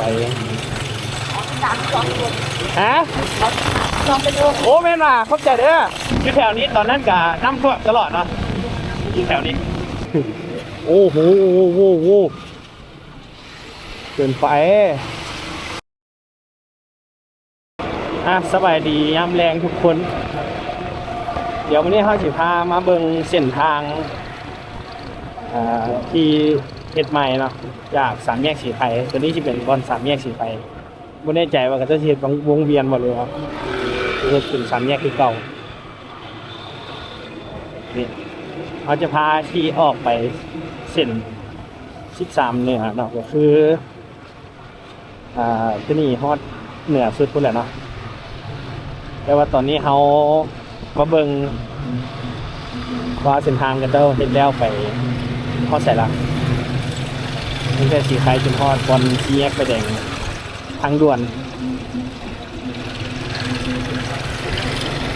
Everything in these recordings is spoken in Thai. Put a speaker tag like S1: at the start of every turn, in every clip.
S1: ไป
S2: สามสองคน
S1: ฮะ
S2: ลองไปดู
S1: โอ้แม่นว่ะเข้าใจเด้ออยู่แถวนี้ตอนนั้นกะน้ำท่วมตลอดเนาะอยู่แถวนี้ โอ้โหโอ้โหโอ้โหเกินไปอะสบายดียามแรงทุกคน เดี๋ยววันนี้เขาสิพามาเบิ่งเส้นทางอ่าที่ เฮ็ดใหม่เนาะจากสามแยกสีไทยตัวนี้จะเป็นบอนสามแยกสีไทยไม่แน่ใจว่าก็จะเฮ็ดวงเวียนหมดเลยครับเฮ็ดเป็นสามแยกคือเก่านี่เขาจะพาที่ออกไปเส้นสิบสามเหนือเนาะก็คืออ่าที่นี่ฮอดเหนือสุดพุ่นแหละเนาะแต่ว่าตอนนี้เขามาเบิ่งว่าเส้นทางกันเจ้าเห็นแล้วไปฮอดใส่ละ นี่แค่สีไข่จนฮอดบอลสีแยกไปแดงทางด่วน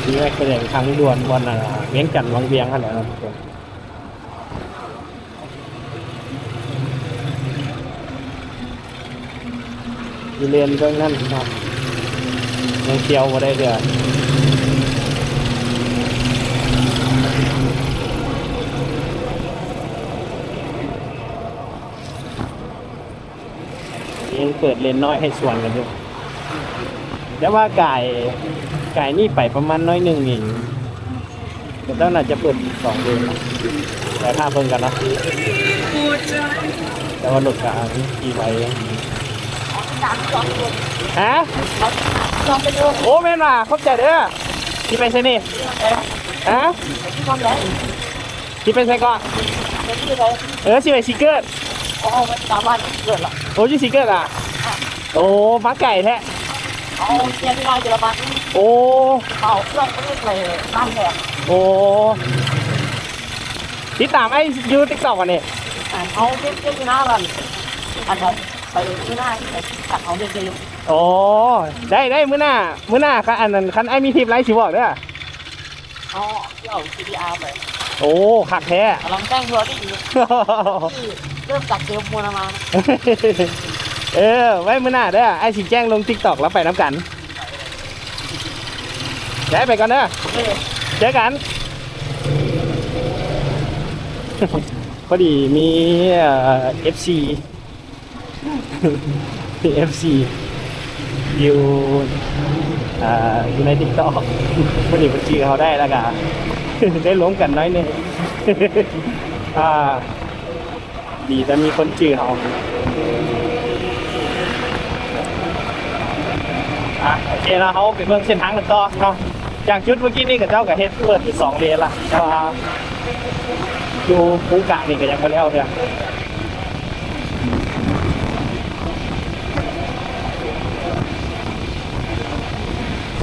S1: สีแยกไปแดงทางด่วนบอลอะเวียงจันทน์วังเวียงขนาดนั้นทุกคนอยู่เลนก็นั่นเนาะยังเที่ยวมาได้เดือยัง เปิดเลนน้อยให้ส่วนกันอยู่แต่ว่าไก่ไก่นี่ไปประมาณน้อยหนึ่งเองแต่ต้องน่าจะเปิดสองเลนนะแต่ถ้าเพิ่งกันนะแต่ว่าหลุดกับกี่ใบ
S2: สามสองคน
S1: ฮะ
S2: ลองไปดู
S1: โอ้แม่นว่ะเข้าใจเด้อที่ไปใช่นี่ฮะ
S2: ที่ความแรง
S1: ที่ไปใช่ก่อน
S2: เป็นที่ไหน
S1: เออสิไปซิเกอร์
S2: โอ้มันสามารถเกิดหรอ
S1: โอ้ยซิเกอร์อะ โอ้มาไก่แท้
S2: เอาเชียร์ที่เราเยอรมัน
S1: โอ้
S2: เอาเครื่องไม่ได้เลยน้ำแหง
S1: โอ้ติดตามไอ้ยูติ๊กต็อกกันนี่
S2: เอาเทียบเทียบที่หน้ามันอันนั้นไปที่หน้าที่ไหนตัดเอาเรียน
S1: โอ้ได้ได้มื้อหน้ามื้อหน้าคันอันนั้นคันไอ้มีทิปไลฟ์สิบอกเด้อ
S2: เอาที่เอา CDR ไป
S1: โอ้คักแท้
S2: กำลังแจ้งทัวร์ที่อยู่ที่เริ่มจากเซลล์มูลมา
S1: เออ ไว้มื้อหน้าเด้อไอ้สิแจ้งลง TikTok แล้วไปน้ำกันได้ไปก่อนเด้อ
S2: เฮ้ย
S1: เจอกัน พอดีมีเอ่อ FC มี FC อยู่อ่าอยู่ใน TikTok พอดีบัญชีเขาได้แล้วกัน ได้ล้มกันน้อยหนึง อ่า ดีแต่มีคนจื่อเขาอะโอ เคนะเขาไปเบิ่งเส้นทางกันต่อเนาะจากจุดเมื่อกี้นี่กับเจ้ากับเฮ็ดเปิดที่สองเลนละแต่ว่าอยู่ภูกะนี่ก็ยังไม่แล้วเนี่ย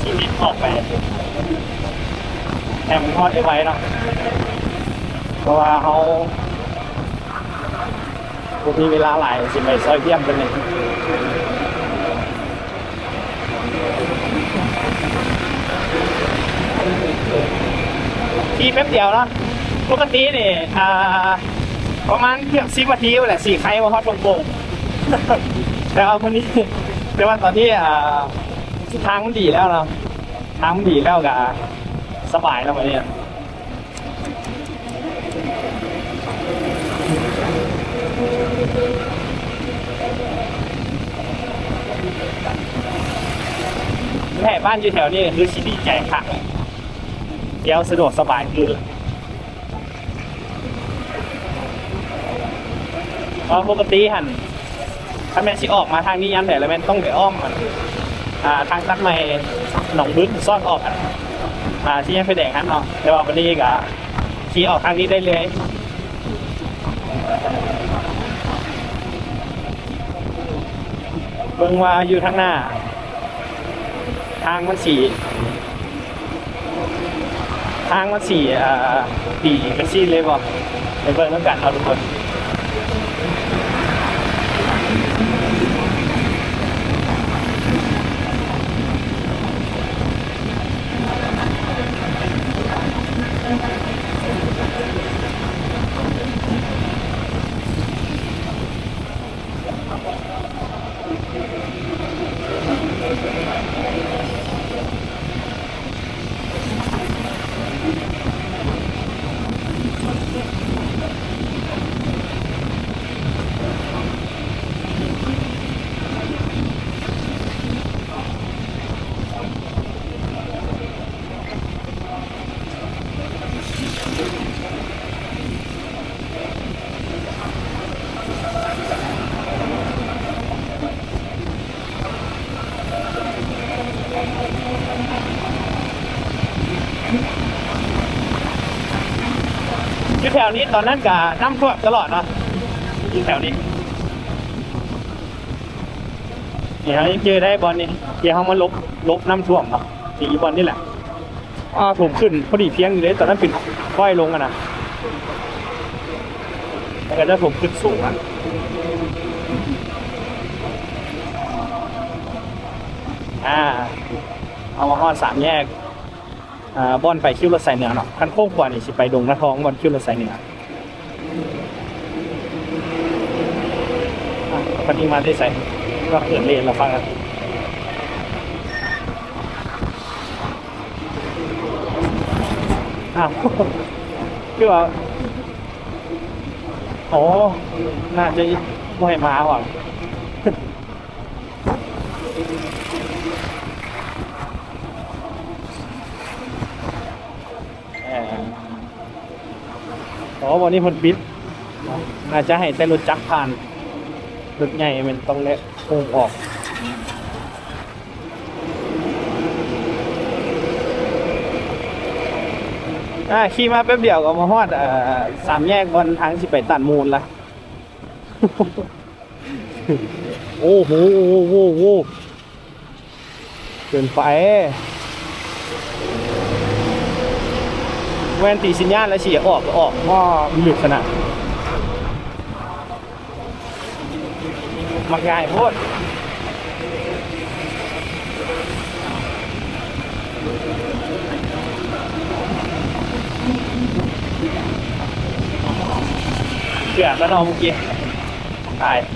S1: ชีวิตออกไปแต่มันทอดได้ไว้เนาะเพราะว่าเขาพวกมีเวลาหลายสิไปซอยเยี่ยมกันเลย ทีแป๊บเดียวเนาะปกตินี่อ่าประมาณเกือบสิบนาทีแหละสี่ใครมาฮอตรงโป่งแต่ว่าวันนี้แต่ว่าตอนที่อ่าทางมันดีแล้วเนาะทางมันดีแล้วกับสบายแล้ววันนี้แม่บ้านอยู่แถวนี้คือสิดีใจค่ะ เดี๋ยวสะดวกสบายขึ้นเพราะปกติหันถ้าแม่นสิออกมาทางนี้ยันแต่แล้วแม่นต้องไปอ้อมมันอ่าทางตัดใหม่หนองบึ้นซ่อนออกอ่าที่ยังไฟแดงฮันเนาะแต่ว่าวันนี้ก็ขี่ออกทางนี้ได้เลยเบิ่งว่าอยู่ทางหน้า ทางมันสี ทางมันสี่อ่าดีเป็นซีเลยบอกในเบิ่งต้องกันเอาทุกคน แถวนี้ตอนนั้นกะน้ำท่วมตลอดเนาะอยู่แถวนี้เนี่ยยังเจอได้บอลนี่เดี๋ยวเขามาลบลบน้ำท่วมเนาะที่อีบอลนี่แหละอ่าถูกขึ้นพอดีเพียงอยู่เลยตอนนั้นเป็นค่อยลงอะนะแล้วก็จะถูกขึ้นสูงอะอ่าเอามาฮอดสามแยก อ่าบอนไปคิวรถไซเหนือเนาะคันโค้งขวานี่สิไปดงนาทองบอนคิวรถไซเหนืออะคันนี้มาได้ใส่ก็เกิดเลนเราฟังกันอ้าวคือว่าโอ้น่าจะไม่ให้มาว่ะ อ่ออ๋อวันนี้เพนปิดอาจจะให้แต่รถจักรผ่านรถใหญ่มันต้องเละโค้งออกอ่าขี่มาแป๊บเดียวก็มาฮอดอ่สามแยกบนทางที่ไปตัดมูลละโอ้โหโอ้โหโอ้โหเกินไป ดขนาดมักง่ายโพดเกือบแล้วเนาะเมื่อกี้ตายอะ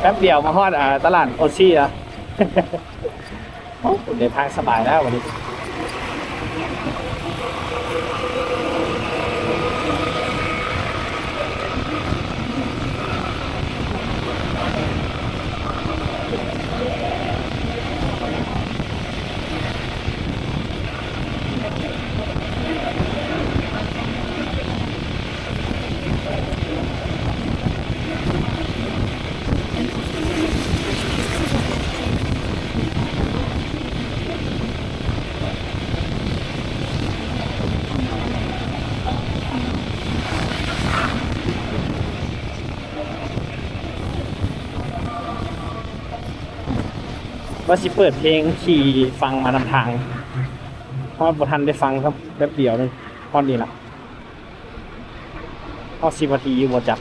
S1: แป๊บเดียวมาฮอดอ่าตลาดโอซี่อะโอ้เดินทางสบายแล้ววันนี้ ว่าสิเปิดเพลงขี่ฟังมานำทางเพราะบ่ทันได้ฟังครับแป๊บเดียวนึงพอดีละพอสิบนาทีอยู่บ่จับ